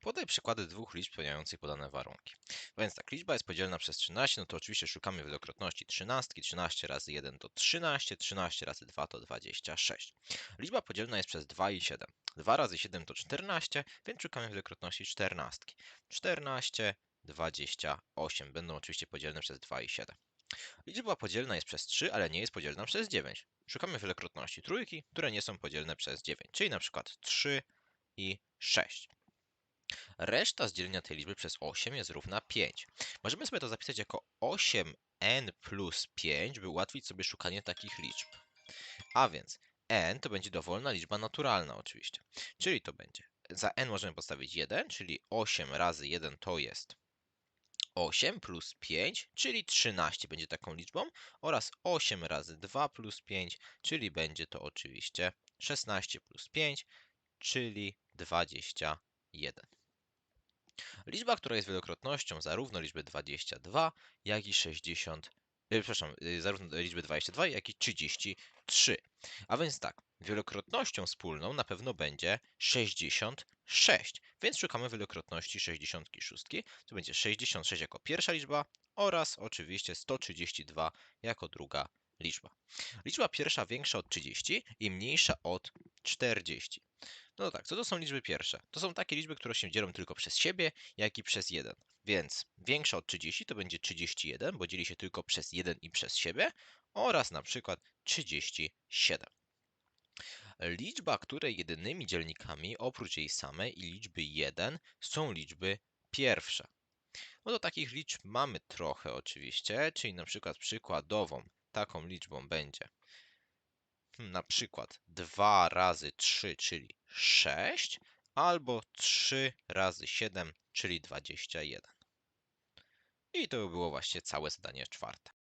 Podaj przykłady dwóch liczb spełniających podane warunki. Więc tak, liczba jest podzielna przez 13, no to oczywiście szukamy wielokrotności 13. 13 razy 1 to 13, 13 razy 2 to 26. Liczba podzielna jest przez 2 i 7. 2 razy 7 to 14, więc szukamy wielokrotności 14. 14, 28 będą oczywiście podzielne przez 2 i 7. Liczba podzielna jest przez 3, ale nie jest podzielna przez 9. Szukamy wielokrotności trójki, które nie są podzielne przez 9, czyli na przykład 3 i 6. Reszta z dzielenia tej liczby przez 8 jest równa 5. Możemy sobie to zapisać jako 8n plus 5, by ułatwić sobie szukanie takich liczb. A więc n to będzie dowolna liczba naturalna oczywiście. Czyli to będzie, za n możemy postawić 1, czyli 8 razy 1 to jest 8 plus 5, czyli 13 będzie taką liczbą oraz 8 razy 2 plus 5, czyli będzie to oczywiście 16 plus 5, czyli 21. Liczba, która jest wielokrotnością zarówno liczby 22, jak i 60, e, przepraszam, e, zarówno liczby 22, jak i 33. A więc tak, wielokrotnością wspólną na pewno będzie 66, więc szukamy wielokrotności 66. To będzie 66 jako pierwsza liczba oraz oczywiście 132 jako druga liczba. Liczba pierwsza większa od 30 i mniejsza od 40. No tak, co to są liczby pierwsze? To są takie liczby, które się dzielą tylko przez siebie, jak i przez 1. Więc większa od 30 to będzie 31, bo dzieli się tylko przez 1 i przez siebie, oraz na przykład 37. Liczba, której jedynymi dzielnikami oprócz jej samej i liczby 1 są liczby pierwsze. No do takich liczb mamy trochę oczywiście, czyli na przykład przykładową taką liczbą będzie hmm, na przykład 2 razy 3, czyli 6, albo 3 razy 7, czyli 21. I to by było właśnie całe zadanie czwarte.